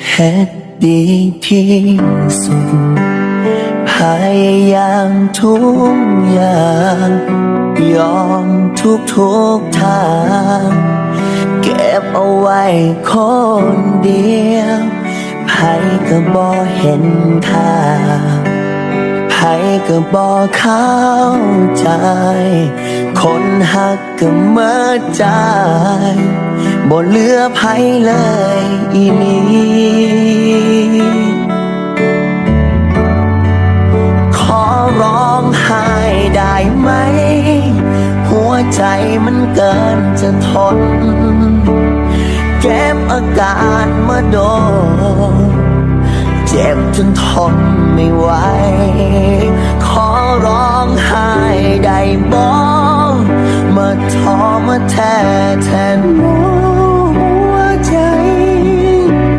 เฮ็ดดีที่สุด พยายามทุกอย่าง ยอมทุกทุกทาง เก็บเอาไว้คนเดียวใครก็บ่เห็นท่าง ก็บ่เข้าใจ คนหักก็เมื่อใจบ่เหลือไผเลยอีนี้ขอร้องไห้ได้ไหม หัวใจมันเกินจะทน เก็บอาการมาโดนเจ็บจนทนไม่ไหว ได้บอกมาทอมาแทนแทนหั